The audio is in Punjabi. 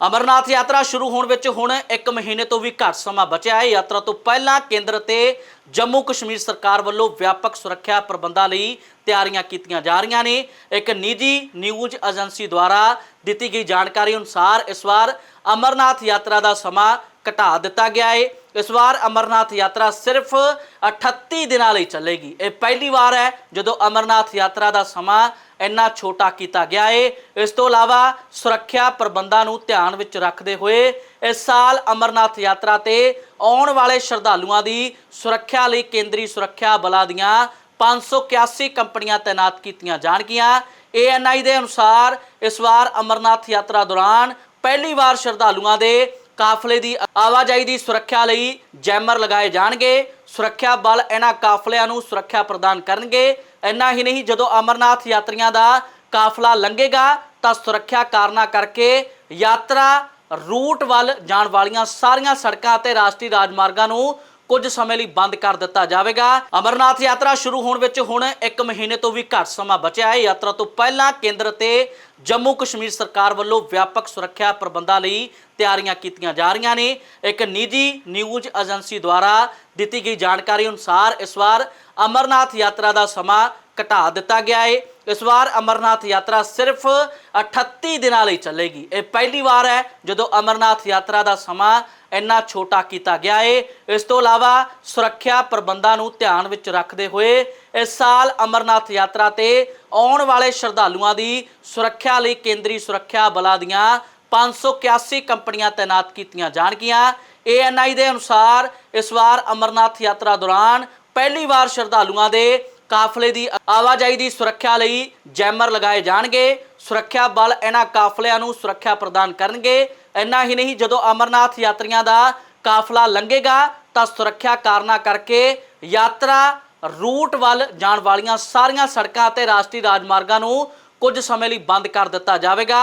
ਅਮਰਨਾਥ ਯਾਤਰਾ ਸ਼ੁਰੂ ਹੋਣ ਵਿੱਚ ਹੁਣ 1 ਮਹੀਨੇ ਤੋਂ ਵੀ ਘੱਟ ਸਮਾਂ ਬਚਿਆ ਹੈ। ਯਾਤਰਾ ਤੋਂ ਪਹਿਲਾਂ ਕੇਂਦਰ ਤੇ ਜੰਮੂ ਕਸ਼ਮੀਰ ਸਰਕਾਰ ਵੱਲੋਂ ਵਿਆਪਕ ਸੁਰੱਖਿਆ ਪ੍ਰਬੰਧਾਂ ਲਈ ਤਿਆਰੀਆਂ ਕੀਤੀਆਂ ਜਾ ਰਹੀਆਂ ਨੇ। ਇੱਕ ਨਿੱਜੀ ਨਿਊਜ਼ ਏਜੰਸੀ ਦੁਆਰਾ ਦਿੱਤੀ ਗਈ ਜਾਣਕਾਰੀ ਅਨੁਸਾਰ ਇਸ ਵਾਰ ਅਮਰਨਾਥ ਯਾਤਰਾ ਦਾ ਸਮਾਂ ਘਟਾ ਦਿੱਤਾ ਗਿਆ ਹੈ। ਇਸ ਵਾਰ ਅਮਰਨਾਥ ਯਾਤਰਾ ਸਿਰਫ 38 ਦਿਨਾਂ ਲਈ ਚੱਲੇਗੀ। ਇਹ ਪਹਿਲੀ ਵਾਰ ਹੈ ਜਦੋਂ ਅਮਰਨਾਥ ਯਾਤਰਾ ਦਾ ਸਮਾਂ ਇੰਨਾ ਛੋਟਾ ਕੀਤਾ ਗਿਆ ਏ। ਇਸ ਤੋਂ ਇਲਾਵਾ ਸੁਰੱਖਿਆ ਪ੍ਰਬੰਧਾਂ ਨੂੰ ਧਿਆਨ ਵਿੱਚ ਰੱਖਦੇ ਹੋਏ ਇਸ ਸਾਲ ਅਮਰਨਾਥ ਯਾਤਰਾ ਤੇ ਆਉਣ ਵਾਲੇ ਸ਼ਰਧਾਲੂਆਂ ਦੀ ਸੁਰੱਖਿਆ ਲਈ ਕੇਂਦਰੀ ਸੁਰੱਖਿਆ ਬਲਾਂ ਦੀਆਂ 581 ਕੰਪਨੀਆਂ ਤਾਇਨਾਤ ਕੀਤੀਆਂ ਜਾਣਗੀਆਂ। ਏਐਨਆਈ ਦੇ ਅਨੁਸਾਰ ਇਸ ਵਾਰ ਅਮਰਨਾਥ ਯਾਤਰਾ ਦੌਰਾਨ ਪਹਿਲੀ ਵਾਰ ਸ਼ਰਧਾਲੂਆਂ ਦੇ ਕਾਫਲੇ ਦੀ ਆਵਾਜਾਈ ਦੀ ਸੁਰੱਖਿਆ ਲਈ ਜੈਮਰ ਲਗਾਏ ਜਾਣਗੇ। ਸੁਰੱਖਿਆ ਬਲ ਇਹਨਾਂ ਕਾਫਲਿਆਂ ਨੂੰ ਸੁਰੱਖਿਆ ਪ੍ਰਦਾਨ ਕਰਨਗੇ। ਇੰਨਾ ਹੀ ਨਹੀਂ, ਜਦੋਂ ਅਮਰਨਾਥ ਯਾਤਰੀਆਂ ਦਾ ਕਾਫਲਾ ਲੰਘੇਗਾ, ਤਾਂ ਸੁਰੱਖਿਆ ਕਾਰਨਾਂ ਕਰਕੇ ਯਾਤਰਾ ਰੂਟ ਵੱਲ ਜਾਣ ਵਾਲੀਆਂ ਸਾਰੀਆਂ ਸੜਕਾਂ ਅਤੇ ਰਾਸ਼ਟਰੀ ਰਾਜਮਾਰਗਾਂ ਨੂੰ ਕੁਝ ਸਮੇਂ ਲਈ ਬੰਦ ਕਰ ਦਿੱਤਾ ਜਾਵੇਗਾ। ਅਮਰਨਾਥ ਯਾਤਰਾ ਸ਼ੁਰੂ ਹੋਣ ਵਿੱਚ ਹੁਣ 1 ਮਹੀਨੇ ਤੋਂ ਵੀ ਘੱਟ ਸਮਾਂ ਬਚਿਆ ਹੈ। ਯਾਤਰਾ ਤੋਂ ਪਹਿਲਾਂ ਕੇਂਦਰ ਤੇ ਜੰਮੂ ਕਸ਼ਮੀਰ ਸਰਕਾਰ ਵੱਲੋਂ ਵਿਆਪਕ ਸੁਰੱਖਿਆ ਪ੍ਰਬੰਧਾਂ ਲਈ ਤਿਆਰੀਆਂ ਕੀਤੀਆਂ ਜਾ ਰਹੀਆਂ ਨੇ। ਇੱਕ ਨਿੱਜੀ ਨਿਊਜ਼ ਏਜੰਸੀ ਦੁਆਰਾ ਦਿੱਤੀ ਗਈ ਜਾਣਕਾਰੀ ਅਨੁਸਾਰ ਇਸ ਵਾਰ ਅਮਰਨਾਥ ਯਾਤਰਾ ਦਾ ਸਮਾਂ ਘਟਾ ਦਿੱਤਾ ਗਿਆ ਹੈ। ਇਸ ਵਾਰ ਅਮਰਨਾਥ ਯਾਤਰਾ ਸਿਰਫ 38 ਦਿਨਾਂ ਲਈ ਚੱਲੇਗੀ। ਇਹ ਪਹਿਲੀ ਵਾਰ ਹੈ ਜਦੋਂ ਅਮਰਨਾਥ ਯਾਤਰਾ ਦਾ ਸਮਾਂ ਇੰਨਾ ਛੋਟਾ ਕੀਤਾ ਗਿਆ ਏ। ਇਸ ਤੋਂ ਇਲਾਵਾ ਸੁਰੱਖਿਆ ਪ੍ਰਬੰਧਾਂ ਨੂੰ ਧਿਆਨ ਵਿੱਚ ਰੱਖਦੇ ਹੋਏ ਇਸ ਸਾਲ ਅਮਰਨਾਥ ਯਾਤਰਾ ਤੇ ਆਉਣ ਵਾਲੇ ਸ਼ਰਧਾਲੂਆਂ ਦੀ ਸੁਰੱਖਿਆ ਲਈ ਕੇਂਦਰੀ ਸੁਰੱਖਿਆ ਬਲਾਂ ਦੀਆਂ 581 ਕੰਪਨੀਆਂ ਤਾਇਨਾਤ ਕੀਤੀਆਂ ਜਾਣਗੀਆਂ। ਏਐਨਆਈ ਦੇ ਅਨੁਸਾਰ ਇਸ ਵਾਰ ਅਮਰਨਾਥ ਯਾਤਰਾ ਦੌਰਾਨ ਪਹਿਲੀ ਵਾਰ ਸ਼ਰਧਾਲੂਆਂ ਦੇ ਕਾਫਲੇ ਦੀ ਆਵਾਜਾਈ ਦੀ ਸੁਰੱਖਿਆ ਲਈ ਜੈਮਰ ਲਗਾਏ ਜਾਣਗੇ। ਸੁਰੱਖਿਆ ਬਲ ਇਹਨਾਂ ਕਾਫਲਿਆਂ ਨੂੰ ਸੁਰੱਖਿਆ ਪ੍ਰਦਾਨ ਕਰਨਗੇ। ਇੰਨਾ ਹੀ ਨਹੀਂ, ਜਦੋਂ ਅਮਰਨਾਥ ਯਾਤਰੀਆਂ ਦਾ ਕਾਫਲਾ ਲੰਘੇਗਾ, ਤਾਂ ਸੁਰੱਖਿਆ ਕਾਰਨਾਂ ਕਰਕੇ ਯਾਤਰਾ ਰੂਟ ਵੱਲ ਜਾਣ ਵਾਲੀਆਂ ਸਾਰੀਆਂ ਸੜਕਾਂ ਅਤੇ ਰਾਸ਼ਟਰੀ ਰਾਜਮਾਰਗਾਂ ਨੂੰ ਕੁਝ ਸਮੇਂ ਲਈ ਬੰਦ ਕਰ ਦਿੱਤਾ ਜਾਵੇਗਾ।